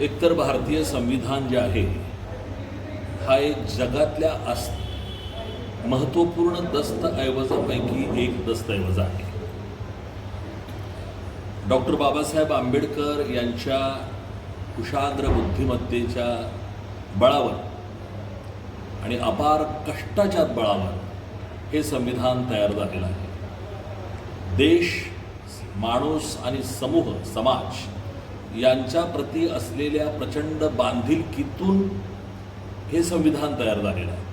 एकतर भारतीय संविधान जे आहे हा एक जगातल्या अस महत्त्वपूर्ण दस्तऐवजापैकी एक दस्तऐवज आहे. डॉक्टर बाबासाहेब आंबेडकर यांच्या कुशाग्र बुद्धिमत्तेच्या बळावर आणि अपार कष्टाच्या बळावर हे संविधान तयार झालेलं आहे. देश माणूस आणि समूह समाज यांच्याप्रती असलेल्या प्रचंड बांधिलकीतून हे संविधान तयार झालेलं आहे.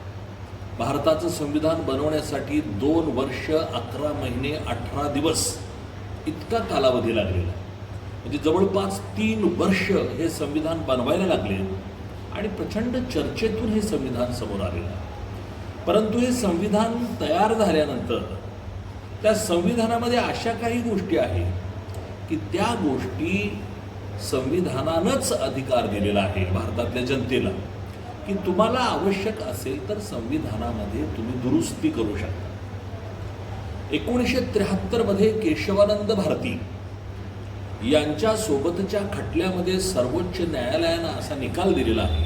भारताचं संविधान बनवण्यासाठी दोन वर्ष अकरा महिने अठरा दिवस इतका कालावधी लागलेला आहे. म्हणजे जवळपास तीन वर्ष हे संविधान बनवायला लागले आणि प्रचंड चर्चेतून हे संविधान समोर आलेलं आहे. परंतु हे संविधान तयार झाल्यानंतर त्या संविधानामध्ये अशा काही गोष्टी आहेत की त्या गोष्टी संविधानानंच अधिकार दिलेला आहे भारतातल्या जनतेला. की तुम्हाला आवश्यक असेल तर संविधानामध्ये तुम्ही दुरुस्ती करू शकता. एकोणीसशे त्र्याहत्तरमध्ये केशवानंद भारती यांच्या सोबतच्या खटल्यामध्ये सर्वोच्च न्यायालयानं असा निकाल दिलेला आहे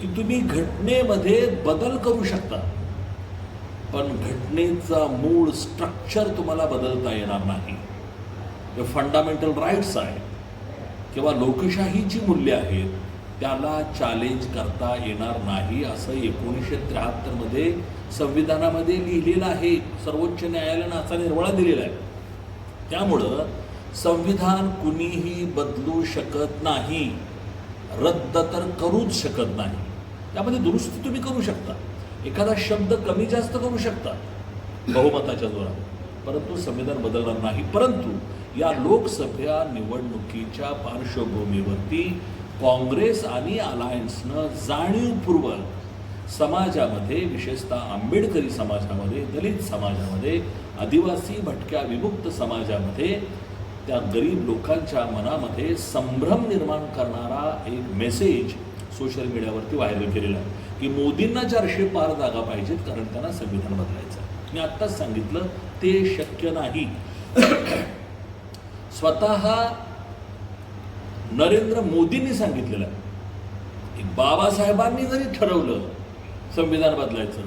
की तुम्ही घटनेमध्ये बदल करू शकता. पण घटनेचा मूळ स्ट्रक्चर तुम्हाला बदलता येणार नाही. फंडामेंटल राईट्स आहेत किंवा लोकशाहीची मूल्य आहेत त्याला चॅलेंज करता येणार नाही असं एकोणीसशे त्र्याहत्तरमध्ये संविधानामध्ये लिहिलेलं आहे. सर्वोच्च न्यायालयानं असा निर्वाळा दिलेला आहे. त्यामुळं संविधान कुणीही बदलू शकत नाही रद्द तर करूच शकत नाही. त्यामध्ये दुरुस्ती तुम्ही करू शकता. एखादा शब्द कमी जास्त करू शकता बहुमताच्या जोरावर परंतु संविधान बदलणार नाही. परंतु या लोकसभा निवडणुकीच्या पार्श्वभूमीवरती काँग्रेस आणि अलायन्सनं जाणीवपूर्वक समाजामध्ये विशेषतः आंबेडकरी समाजामध्ये दलित समाजामध्ये आदिवासी भटक्या विमुक्त समाजामध्ये त्या गरीब लोकांच्या मनामध्ये संभ्रम निर्माण करणारा एक मेसेज सोशल मीडियावरती व्हायरल केलेला आहे. की मोदींना चारशे पार जागा पाहिजेत कारण त्यांना संविधान बदलायचं मी आत्ताच सांगितलं ते शक्य नाही. स्वतः नरेंद्र मोदींनी सांगितलेलं आहे. की बाबासाहेबांनी जरी ठरवलं संविधान बदलायचं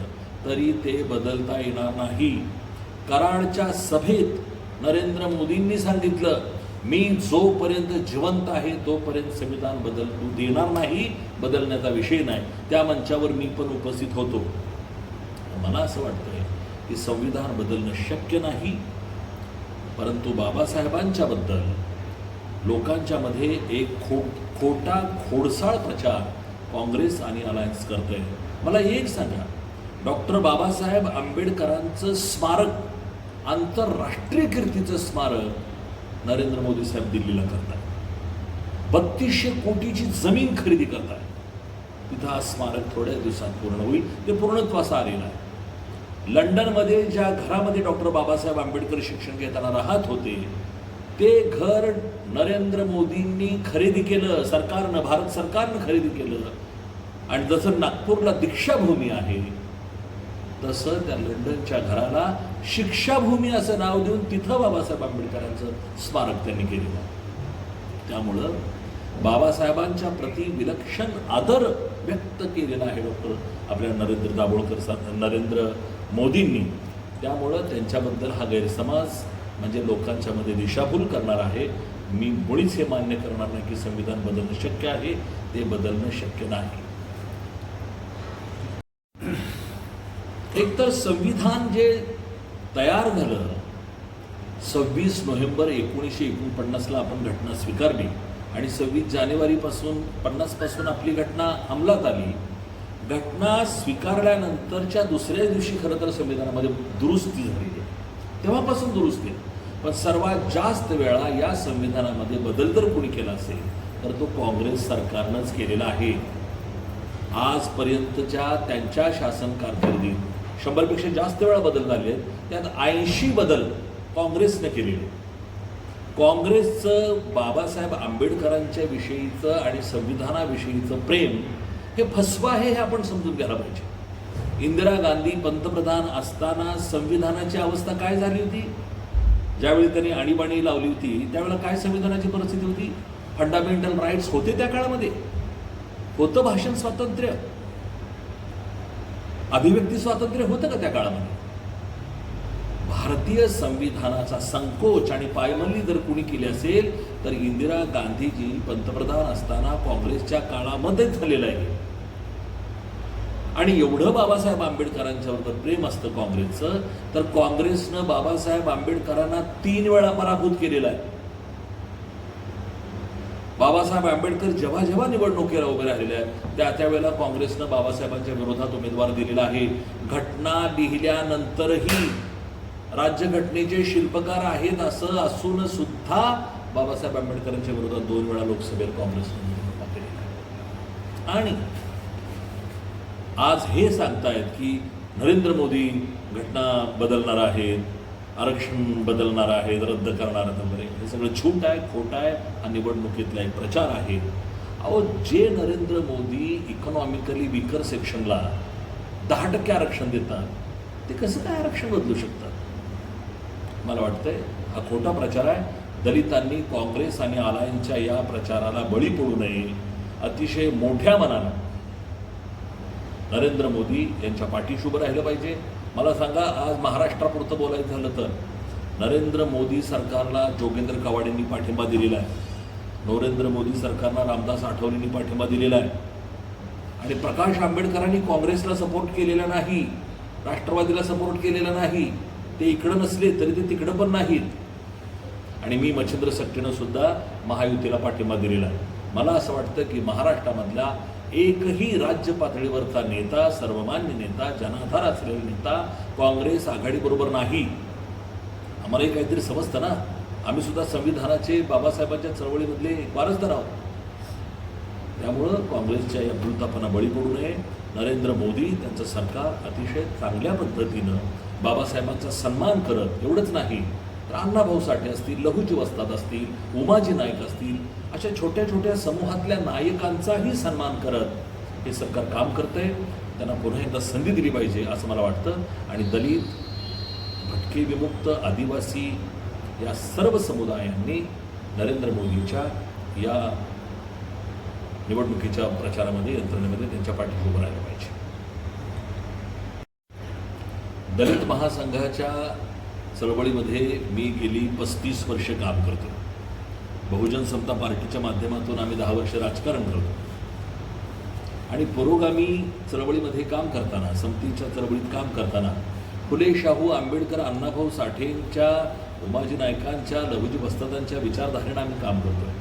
तरी ते बदलता येणार नाही. कराडच्या सभेत नरेंद्र मोदींनी सांगितलं मी जोपर्यंत जिवंत आहे तोपर्यंत संविधान बदलू देणार नाही बदलण्याचा विषय नाही. त्या मंचावर मी पण उपस्थित होतो. मला असं वाटतंय की संविधान बदलणं शक्य नाही. परंतु बाबासाहेबांच्याबद्दल लोकांच्यामध्ये एक खो खोटा खोडसाळ प्रचार काँग्रेस आणि अलायन्स करतोय. मला एक सांगा डॉक्टर बाबासाहेब आंबेडकरांचं स्मारक आंतरराष्ट्रीय कीर्तीचं स्मारक नरेंद्र मोदी साहेब दिल्लीला करतात बत्तीसशे कोटीची जमीन खरेदी करतात तिथं हा स्मारक थोड्या दिवसात पूर्ण होईल. ते पूर्णत्वास आलेलं आहे. लंडनमध्ये ज्या घरामध्ये डॉक्टर बाबासाहेब आंबेडकर शिक्षण घेताना राहत होते ते घर नरेंद्र मोदींनी खरेदी केलं सरकारनं भारत सरकारनं खरेदी केलं. आणि जसं नागपूरला दीक्षाभूमी आहे तसं त्या लंडनच्या घराला शिक्षाभूमी असं नाव देऊन तिथं बाबासाहेब आंबेडकरांचं स्मारक त्यांनी केलेलं त्यामुळं बाबासाहेबांच्या प्रती विलक्षण आदर व्यक्त केलेला आहे डॉक्टर आपल्या नरेंद्र दाभोळकर सा नरेंद्र मोदींनी. त्यामुळं त्यांच्याबद्दल हा गैरसमाज म्हणजे लोकांच्या मध्ये दिशाभूल करणार आहे. मी मुळीच हे मान्य करणार नाही की संविधान बदलणं शक्य आहे. ते बदलणं शक्य नाही. एकतर संविधान जे तयार झालं सव्वीस नोव्हेंबर एकोणीसशे एकोणपन्नासला आपण घटना स्वीकारली. आणि सव्वीस जानेवारीपासून पन्नासपासून आपली घटना अंमलात आली. घटना स्वीकारल्यानंतरच्या दुसऱ्या दिवशी खरं तर संविधानामध्ये दुरुस्ती झालेली आहे. तेव्हापासून दुरुस्ती आहे. पण सर्वात जास्त वेळा या संविधानामध्ये बदल जर कोणी केला असेल तर तो काँग्रेस सरकारनंच केलेला आहे. आजपर्यंतच्या त्यांच्या शासन कारकिर्दीत शंभरपेक्षा जास्त वेळा बदल झाले आहेत. त्यात ऐंशी बदल काँग्रेसनं केलेले काँग्रेसचं बाबासाहेब आंबेडकरांच्या विषयीचं आणि संविधानाविषयीचं प्रेम हे फसवं आहे हे आपण समजून घ्यायला पाहिजे. इंदिरा गांधी पंतप्रधान असताना संविधानाची अवस्था काय झाली होती? ज्यावेळी त्यांनी आणीबाणी लावली होती त्यावेळेला काय संविधानाची परिस्थिती होती? फंडामेंटल राईट्स होते त्या काळामध्ये. होतं भाषण स्वातंत्र्य. अभिव्यक्ती स्वातंत्र्य होतं का त्या काळामध्ये? भारतीय संविधानाचा संकोच आणि पायमल्ली जर कुणी केली असेल तर इंदिरा गांधीजी पंतप्रधान असताना काँग्रेसच्या काळामध्ये झालेलं आहे. आणि एवढं बाबासाहेब आंबेडकरांच्यावर प्रेम असतं काँग्रेसचं तर काँग्रेसनं बाबासाहेब आंबेडकरांना तीन वेळा पराभूत केलेला आहे. बाबासाहेब आंबेडकर जेव्हा जेव्हा निवडणुकीला उभे राहिलेले आहेत त्या त्यावेळेला काँग्रेसनं बाबासाहेबांच्या विरोधात उमेदवार दिलेला आहे. घटना लिहिल्यानंतरही राज्यघटनेचे शिल्पकार आहेत असं असून सुद्धा बाबासाहेब आंबेडकरांच्या विरोधात दोन वेळा लोकसभेत काँग्रेस निवडणुका केलेल्या आणि आज हे सांगतायत की नरेंद्र मोदी घटना बदलणार आहेत आरक्षण बदलणार आहेत रद्द करणार आहेत वगैरे. हे सगळं छूट आहे खोटं आहे हा निवडणुकीतला एक प्रचार आहे. अहो जे नरेंद्र मोदी इकॉनॉमिकली विकर सेक्शनला दहा टक्के आरक्षण देतात ते कसं काय आरक्षण बदलू शकतात? मला वाटतंय हा खोटा प्रचार आहे. दलितांनी काँग्रेस आणि आलायनच्या या प्रचाराला बळी पडू नये अतिशय मोठ्या मनानं नरेंद्र मोदी यांच्या पाठीशी उभं राहिलं पाहिजे. मला सांगा आज महाराष्ट्रापुरतं बोलायचं झालं तर नरेंद्र मोदी सरकारला जोगेंद्र कवाडेंनी पाठिंबा दिलेला आहे. नरेंद्र मोदी सरकारला रामदास आठवलेंनी पाठिंबा दिलेला आहे. आणि प्रकाश आंबेडकरांनी काँग्रेसला सपोर्ट केलेला नाही राष्ट्रवादीला सपोर्ट केलेला नाही. ते इकडं नसले तरी ते तिकडं पण नाहीत. आणि मी मच्छिंद्र सक्तीनं सुद्धा महायुतीला पाठिंबा दिलेला आहे. मला असं वाटतं की महाराष्ट्रामधला एकही राज्य पातळीवरचा नेता सर्वमान्य नेता जनाधार असलेला नेता काँग्रेस आघाडीबरोबर नाही. आम्हालाही काहीतरी समजतं ना? आम्ही सुद्धा संविधानाचे बाबासाहेबांच्या चळवळीमधले वारसदार आहोत. त्यामुळं काँग्रेसच्या या भूलतापांना बळी पडू नये. नरेंद्र मोदी त्यांचं सरकार अतिशय चांगल्या पद्धतीनं बाबासाहेबांचा सन्मान करत एवढंच नाही तर अण्णाभाऊ साठे असतील लघुजी वस्ताद असतील उमाजी नाईक असतील अशा छोट्या छोट्या समूहातल्या नायकांचाही सन्मान करत हे सरकार काम करतंय. त्यांना पुन्हा एकदा संधी दिली पाहिजे असं मला वाटतं. आणि दलित भटके विमुक्त आदिवासी या सर्व समुदायांनी नरेंद्र मोदींच्या या निवडणुकीच्या प्रचारामध्ये यंत्रणेमध्ये त्यांच्या पाठीशी उभं राहिलं पाहिजे. दलित महासंघाच्या चळवळीमध्ये मी गेली पस्तीस वर्ष काम करतो. बहुजन समता पार्टीच्या माध्यमातून आम्ही दहा वर्ष राजकारण करतो. आणि पुरोगामी चळवळीमध्ये काम करताना समतीच्या चळवळीत काम करताना फुले शाहू आंबेडकर अण्णाभाऊ साठेंच्या उमाजी नायकांच्या लघुजी वस्तादांच्या विचारधारेनं आम्ही काम करतोय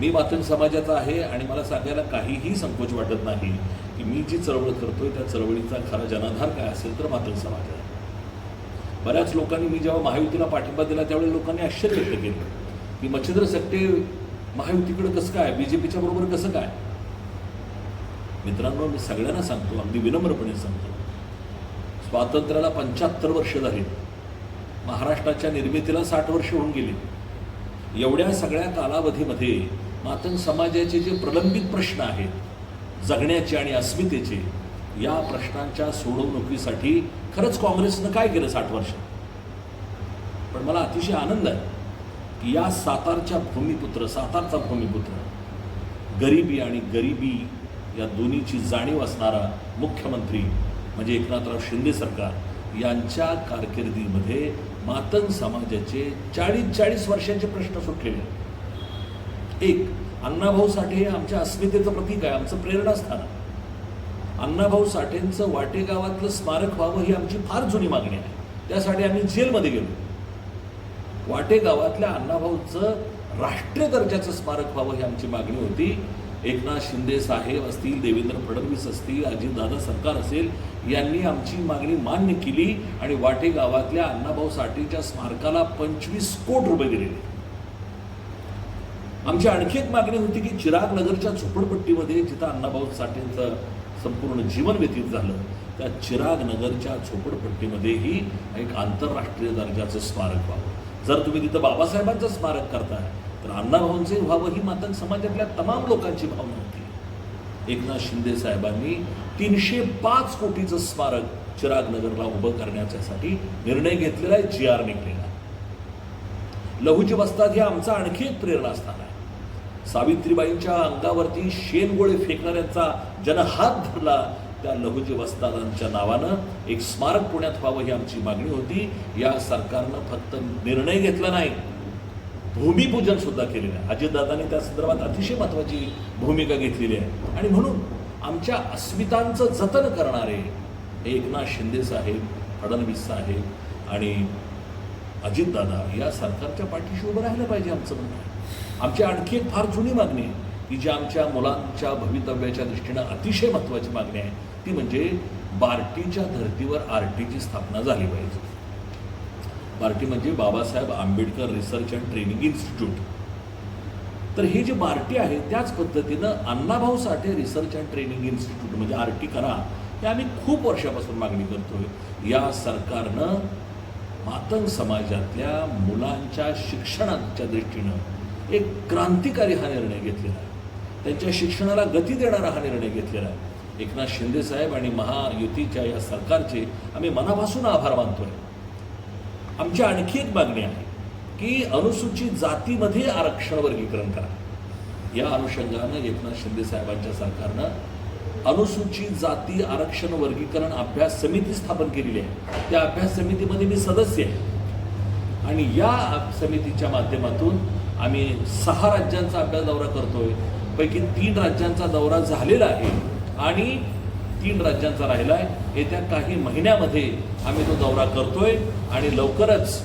मी मातंग समाजाचा आहे आणि मला सांगायला काहीही संकोच वाटत नाही. की मी जी चळवळ करतोय त्या चळवळीचा खरा जनाधार काय असेल तर मात्र समाज आहे. बऱ्याच लोकांनी मी जेव्हा महायुतीला पाठिंबा दिला त्यावेळी लोकांनी आश्चर्य व्यक्त केलं की मच्छिंद्र सकटे महायुतीकडे कसं काय बी जे पीच्या बरोबर कसं काय? मित्रांनो मी सगळ्यांना सांगतो अगदी विनम्रपणे सांगतो. स्वातंत्र्याला पंच्याहत्तर वर्ष झाली. महाराष्ट्राच्या निर्मितीला साठ वर्ष होऊन गेली. एवढ्या सगळ्या कालावधीमध्ये मातंग समाजाचे जे प्रलंबित प्रश्न आहेत जगण्याचे आणि अस्मितेचे या प्रश्नांच्या सोडवणुकीसाठी खरंच काँग्रेसनं काय केलं साठ वर्ष? पण मला अतिशय आनंद आहे की या सातारच्या भूमिपुत्र सातारचा भूमिपुत्र गरिबी आणि गरिबी या दोन्हीची जाणीव असणारा मुख्यमंत्री म्हणजे एकनाथराव शिंदे सरकार यांच्या कारकिर्दीमध्ये मातंग समाजाचे चाळीस चाळीस वर्षांचे प्रश्न सुटलेले एक अण्णाभाऊ साठे हे आमच्या अस्मितेचं प्रतीक आहे आमचं प्रेरणास्थान आहे. अण्णाभाऊ साठेंचं वाटे गावातलं स्मारक व्हावं ही आमची फार जुनी मागणी आहे. त्यासाठी आम्ही जेलमध्ये गेलो. वाटे गावातल्या अण्णाभाऊचं राष्ट्रीय दर्जाचं स्मारक व्हावं ही आमची मागणी होती. एकनाथ शिंदे साहेब असतील देवेंद्र फडणवीस असतील अजितदादा सरकार असेल यांनी आमची मागणी मान्य केली आणि वाटे गावातल्या अण्णाभाऊ साठेच्या स्मारकाला पंचवीस कोटी रुपये दिलेले. आमची आणखी एक मागणी होती की चिराग नगरच्या झोपडपट्टीमध्ये जिथं अण्णाभाऊ साठेंचं संपूर्ण जीवन व्यतीत झालं त्या चिराग नगरच्या झोपडपट्टीमध्येही एक आंतरराष्ट्रीय दर्जाचं स्मारक व्हावं. जर तुम्ही तिथं बाबासाहेबांचं स्मारक करताय तर अण्णाभाऊंचे व्हावं ही मातंग समाजातल्या तमाम लोकांची भावना होती. एकनाथ शिंदे साहेबांनी तीनशे पाच कोटीचं स्मारक चिराग नगरला उभं करण्याच्यासाठी निर्णय घेतलेला आहे जी आर निघलेला लघुची वस्ताद हे आमचं आणखी एक प्रेरणास्थान आहे. सावित्रीबाईंच्या अंगावरती शेनगोळे फेकणाऱ्यांचा ज्यानं हात धरला. त्या लहुजी वस्तादांच्या नावानं एक स्मारक पुण्यात व्हावं ही आमची मागणी होती. या सरकारनं फक्त निर्णय घेतला नाही भूमिपूजन सुद्धा केलेलं आहे. अजितदादांनी त्या संदर्भात अतिशय महत्त्वाची भूमिका घेतलेली आहे. आणि म्हणून आमच्या अस्मितांचं जतन करणारे एकनाथ शिंदे साहेब फडणवीस साहेब आणि अजितदादा या सरकारच्या पाठीशी उभं राहिलं पाहिजे आमचं म्हणणं आमची आणखी एक फार जुनी मागणी आहे. की जी आमच्या मुलांच्या भवितव्याच्या दृष्टीनं अतिशय महत्त्वाची मागणी आहे ती म्हणजे बार्टीच्या धर्तीवर आर टीची स्थापना झाली पाहिजे. बार्टी म्हणजे Babasaheb Ambedkar research and training institute. तर हे जे बार्टी आहे त्याच पद्धतीनं Annabhau Sathe research and training institute म्हणजे आर टी करा हे आम्ही खूप वर्षापासून मागणी करतोय. या सरकारनं मातंग समाजातल्या मुलांच्या शिक्षणाच्या दृष्टीनं एक क्रांतिकारी हा निर्णय घेतलेला आहे. त्यांच्या शिक्षणाला गती देणारा हा निर्णय घेतलेला आहे. एकनाथ शिंदे साहेब आणि महायुतीच्या या सरकारचे आम्ही मनापासून आभार मानतोय. आमची आणखी एक मागणी आहे की अनुसूचित जातीमध्ये आरक्षण वर्गीकरण करा. या अनुषंगानं एकनाथ शिंदे साहेबांच्या सरकारनं अनुसूचित जाती आरक्षण वर्गीकरण अभ्यास समिती स्थापन केलेली आहे. त्या अभ्यास समितीमध्ये मी सदस्य आहे. आणि या समितीच्या माध्यमातून आम्ही सहा राज्यांचा अभ्यास दौरा करतोय. पैकी तीन राज्यांचा दौरा झालेला आहे आणि तीन राज्यांचा राहिला आहे. येत्या काही महिन्यामध्ये आम्ही तो दौरा करतोय आणि लवकरच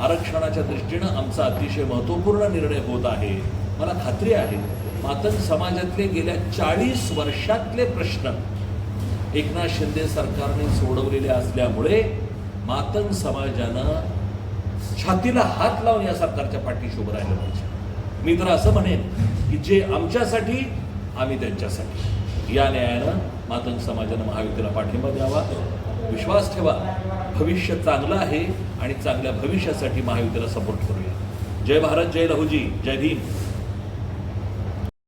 आरक्षणाच्या दृष्टीनं आमचा अतिशय महत्त्वपूर्ण निर्णय होत आहे. मला खात्री आहे मातंग समाजातले गेल्या चाळीस वर्षातले प्रश्न एकनाथ शिंदे सरकारने सोडवलेले असल्यामुळे मातंग समाजानं छातीला हात लावून या सरकारच्या पाठीशी उभं राहिलं पाहिजे. मी तर असं म्हणेन की जे आमच्यासाठी आम्ही त्यांच्यासाठी. या न्यायानं मातंग समाजानं महायुतीला पाठिंबा द्यावा. विश्वास ठेवा. भविष्य चांगलं आहे आणि चांगल्या भविष्यासाठी महायुतीला सपोर्ट करूया. जय भारत जय लहुजी जय भीम.